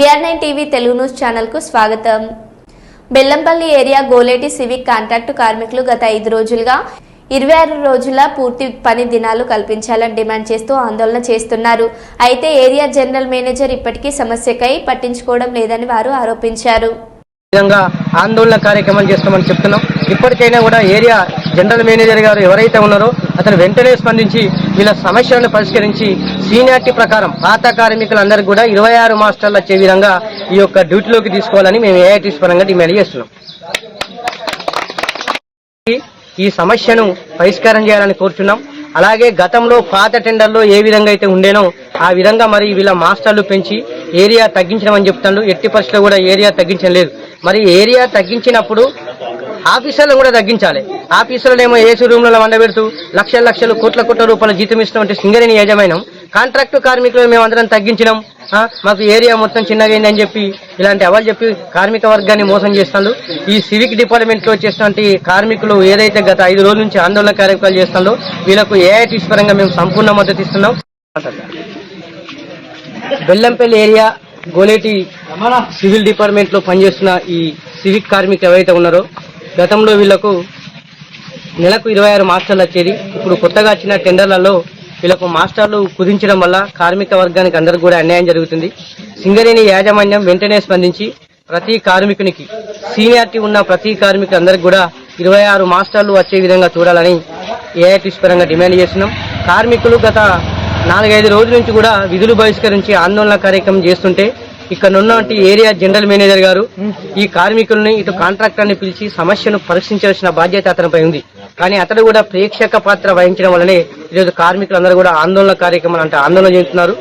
BR nine TV Telugu news ఛానల్కు స్వాగతం. Bellampalli area Goleti civic contract కార్మికులు గత ఐదు రోజులుగా ఇరవై ఆరు రోజుల పూర్తి పని దినాలు కల్పించాలని డిమాండ్ చేస్తూ ఆందోళన చేస్తున్నారు. అయితే ఏరియా జనరల్ మేనేజర్ ఇప్పటికీ సమస్యకై పట్టించుకోవడం లేదని వారు ఆరోపించారు. విధంగా ఆందోళన కార్యక్రమాలు చేస్తామని చెప్తున్నాం. ఇప్పటికైనా కూడా ఏరియా జనరల్ మేనేజర్ గారు ఎవరైతే ఉన్నారో అతను వెంటనే స్పందించి వీళ్ళ సమస్యలను పరిష్కరించి సీనియారిటీ ప్రకారం పాత కార్మికులందరికీ కూడా ఇరవై ఆరు మాస్టర్లు వచ్చే విధంగా ఈ యొక్క డ్యూటీలోకి తీసుకోవాలని మేము ఏఐటీస్ పరంగా డిమాండ్ చేస్తున్నాం. ఈ సమస్యను పరిష్కారం చేయాలని కోరుచున్నాం. అలాగే గతంలో పాత టెండర్లో ఏ విధంగా అయితే ఉండేనో ఆ విధంగా మరి వీళ్ళ మాస్టర్లు పెంచి ఏరియా తగ్గించడం అని చెప్తాను ఎట్టి పరిస్థితుల్లో కూడా ఏరియా తగ్గించడం లేదు. మరి ఏరియా తగ్గించినప్పుడు ఆఫీసర్లను కూడా తగ్గించాలి. ఆఫీసర్లు ఏమో ఏసీ రూమ్లలో వండబెడుతూ లక్షల లక్షలు కోట్ల కోట్ల రూపాయల జీతం ఇస్తామంటే సింగరేణి యజమానం. కాంట్రాక్టు కార్మికులు మేము అందరం తగ్గించినాం. మాకు ఏరియా మొత్తం చిన్నగా అయిందని చెప్పి ఇలాంటి అవాళ్ళు చెప్పి కార్మిక వర్గాన్ని మోసం చేస్తాడు. ఈ సివిక్ డిపార్ట్మెంట్లో లో కార్మికులు ఏదైతే గత ఐదు రోజుల నుంచి ఆందోళన కార్యక్రమాలు చేస్తుందో వీళ్ళకు ఏఐటీస్ పరంగా మేము సంపూర్ణ మద్దతు ఇస్తున్నాం. బెల్లంపల్లి ఏరియా గోలేటి సివిల్ డిపార్ట్మెంట్లో పనిచేస్తున్న ఈ సివిక్ కార్మికులు ఎవరైతే ఉన్నారో గతంలో వీళ్ళకు నెలకు ఇరవై ఆరు మాస్టర్లు వచ్చేది. ఇప్పుడు కొత్తగా వచ్చిన టెండర్లలో వీళ్ళకు మాస్టర్లు కుదించడం వల్ల కార్మిక వర్గానికి అందరికి కూడా అన్యాయం జరుగుతుంది. సింగరేణి యాజమాన్యం వెంటనే స్పందించి ప్రతి కార్మికునికి సీనియారిటీ ఉన్న ప్రతి కార్మికులు అందరికి కూడా ఇరవై ఆరు మాస్టర్లు వచ్చే విధంగా చూడాలని ఏఐటీస్ పరంగా డిమాండ్ చేస్తున్నాం. కార్మికులు గత నాలుగైదు రోజుల నుంచి కూడా విధులు బహిష్కరించి ఆందోళన కార్యక్రమం చేస్తుంటే ఇక్కడ ఉన్నటువంటి ఏరియా జనరల్ మేనేజర్ గారు ఈ కార్మికుల్ని ఇటు కాంట్రాక్టర్ని పిలిచి సమస్యను పరీక్షించాల్సిన బాధ్యత అతనిపై ఉంది. కానీ అతడు కూడా ప్రేక్షక పాత్ర వహించడం వల్లనే ఈరోజు కార్మికులందరూ కూడా ఆందోళన కార్యక్రమాలు అంటే ఆందోళన చెందుతున్నారు.